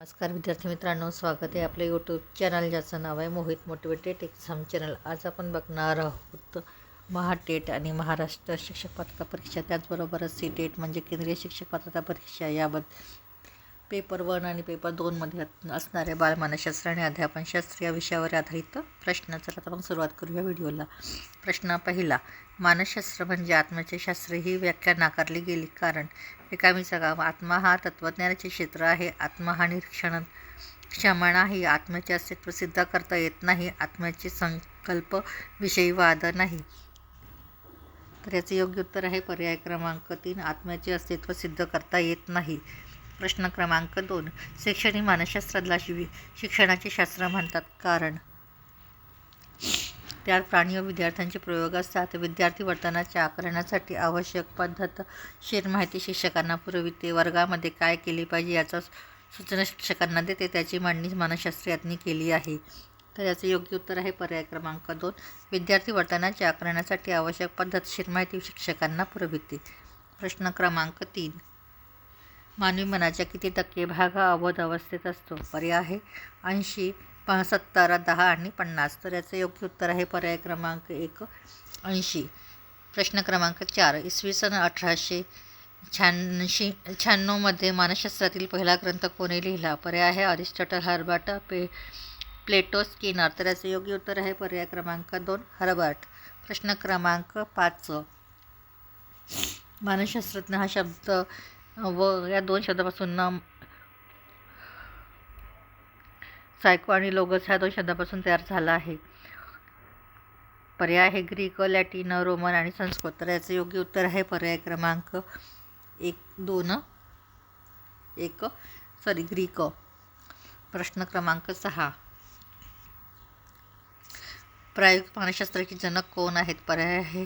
नमस्कार विद्यार्थी मित्रांनो स्वागत आहे आपल्या यूट्यूब चॅनल ज्याचं नाव आहे मोहित मोटिवेटेड एक्झाम चॅनल आज आपण बघणार आहोत महाटेट आणि महाराष्ट्र शिक्षक पात्रता परीक्षा. त्याचबरोबरच सी टेट म्हणजे केंद्रीय शिक्षक पात्रता परीक्षा याबद्दल. पेपर वन आणि पेपर दोनमध्ये असणाऱ्या बालमानसशास्त्र आणि अध्यापनशास्त्र या विषयावर आधारित प्रश्नाचा आता मग सुरुवात करूया व्हिडिओला. प्रश्न पहिला मानसशास्त्र म्हणजे आत्म्याचे शास्त्र ही व्याख्या नाकारली गेली. कारण रिकामी जागा आत्मा हा तत्त्वज्ञानाचे क्षेत्र आहे. आत्मा हा निरीक्षण क्षमणा ही आत्म्याचे अस्तित्व सिद्ध करता येत नाही. आत्म्याचे संकल्प विषयी वाद नाही. तर याचे योग्य उत्तर आहे पर्याय क्रमांक तीन आत्म्याचे अस्तित्व सिद्ध करता येत नाही. प्रश्न क्रमांक दोन. शैक्षणिक मानसशास्त्राला शिवी. शिक्षणाचे शास्त्र म्हणतात कारण. त्यात प्राणी व विद्यार्थ्यांचे प्रयोग असतात. विद्यार्थी वर्तनाच्या आकलनासाठी आवश्यक पद्धतशीर माहिती शिक्षकांना पुरविते वर्गामध्ये काय केले पाहिजे याचा सूचना शिक्षकांना देते. त्याची मांडणी मानसशास्त्रज्ञांनी केली आहे. तर याचं योग्य उत्तर आहे पर्याय क्रमांक दोन. विद्यार्थी वर्तनाच्या आकलनासाठी आवश्यक पद्धतशीर माहिती शिक्षकांना पुरविते. प्रश्न क्रमांक तीन. मानवी मनाच्या किती टक्के भाग हा अवध अवस्थेत असतो. पर्याय आहे ऐंशी प सत्तर दहा आणि पन्नास. तर याचं योग्य उत्तर आहे पर्याय क्रमांक एक ऐंशी. प्रश्न क्रमांक चार. इसवी सन अठराशे शहाऐंशी शहाण्णवमध्ये मानसशास्त्रातील पहिला ग्रंथ कोणी लिहिला? पर्याय आहे अरिस्टॉटल हर्बर्ट पे प्लेटो स्किनर. तर याचं योग्य उत्तर आहे पर्याय क्रमांक दोन हर्बर्ट. प्रश्न क्रमांक पाच. मानसशास्त्रज्ञ हा शब्द व या दोन शब्दापासून सायको आणि लोगस ह्या दोन शब्दापासून तयार झाला आहे. पर्याय आहे ग्रीक लॅटिन रोमन आणि संस्कृत. तर याचं योग्य उत्तर आहे पर्याय क्रमांक एक दोन एक सॉरी ग्रीक. प्रश्न क्रमांक सहा. प्रायोगिक मानसशास्त्राचे जनक कोण आहेत पर्याय आहे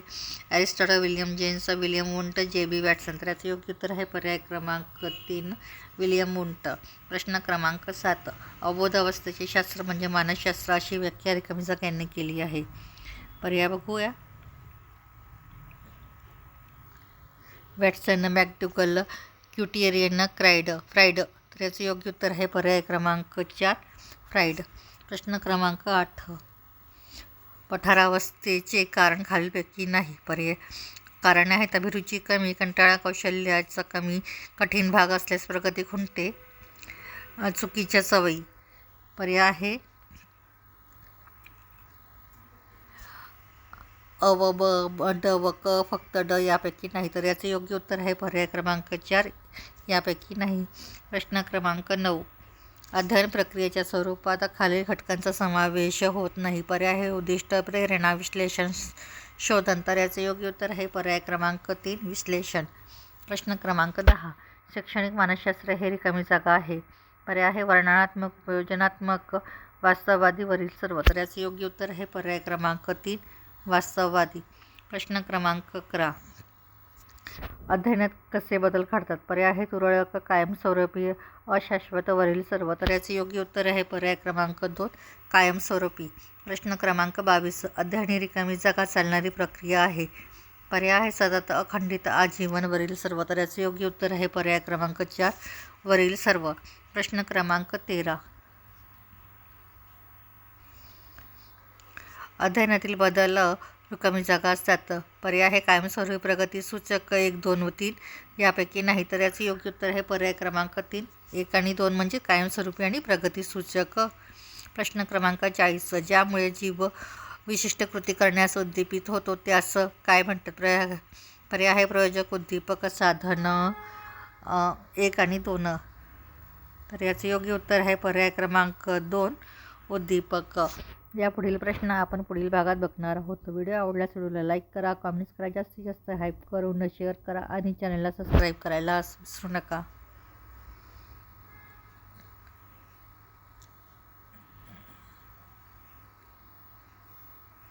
Aristotle William James William Wundt J B Watson. तर याचं योग्य उत्तर आहे पर्याय क्रमांक तीन विलियम वुंट। प्रश्न क्रमांक सात अबोध अवस्थेचे शास्त्र म्हणजे मानसशास्त्र अशी व्याख्या रिकामी यांनी केली आहे. पर्याय बघूया. वॅटसन मॅकडुगल क्युटिएरियन क्राईड फ्राईड तर याचं योग्य उत्तर आहे पर्याय क्रमांक चार फ्राईड प्रश्न क्रमांक आठ पठारावस्थेचे कारण खालीलपैकी नाही. पर्याय कारण आहेत. अभिरुची कमी कंटाळा कौशल्याचा कमी कठीण भाग असल्यास प्रगती खुंटते. चुकीच्या सवयी. पर्याय आहे. अव ब ब ड व क फक्त ड यापैकी नाही तर याचे योग्य उत्तर आहे. पर्याय क्रमांक चार यापैकी नाही. प्रश्न क्रमांक नऊ. अध्ययन प्रक्रियेच्या स्वरूपात खालील घटकांचा समावेश होत नाही. पर्याय हे उद्दिष्ट प्रेरणा विश्लेषण शोधन तर याचे योग्य उत्तर आहे. पर्याय क्रमांक तीन विश्लेषण. प्रश्न क्रमांक दहा. शैक्षणिक मानसशास्त्र हे रिकामी जागा आहे. पर्याय आहे वर्णनात्मक प्रयोजनात्मक वास्तववादीवरील सर्व. तर याचे योग्य उत्तर आहे. पर्याय क्रमांक तीन वास्तववादी. प्रश्न क्रमांक अकरा. अध्ययनात कसे बदल घडतात? पर्याय आहे तुरळक कायमस्वरूपी अशाश्वतवरील सर्व तर याचे योग्य उत्तर आहे पर्याय क्रमांक दोन कायमस्वरूपी प्रश्न क्रमांक बावीस अध्ययनी रिकामी जागा चालणारी प्रक्रिया आहे. पर्याय आहे सतत अखंडित आजीवनवरील सर्व तर याचे योग्य उत्तर आहे पर्याय क्रमांक चार वरील सर्व. प्रश्न क्रमांक तेरा. अध्ययनातील बदल कमी जागा असतात. पर्याय हे कायमस्वरूपी प्रगती सूचक एक दोन व तीन यापैकी नाही तर याचे योग्य उत्तर आहे पर्याय क्रमांक तीन. एक आणि दोन म्हणजे कायमस्वरूपी आणि प्रगती सूचक. प्रश्न क्रमांक चाळीस. ज्यामुळे जीव विशिष्ट कृती करण्यास उद्दीपित होतो त्यास काय म्हणतात? पर्याय पर्याय हे प्रयोजक उद्दीपक साधन एक आणि दोन. तर याचे योग्य उत्तर आहे पर्याय क्रमांक दोन उद्दीपक. या पुढील प्रश्न आपण पुढील भागात बघणार आहोत. व्हिडिओ आवडल्यास व्हिडिओला लाईक करा कमेंट्स करा जास्तीत जास्त हाईप करून शेअर करा आणि चॅनलला सबस्क्राईब करायला विसरू नका.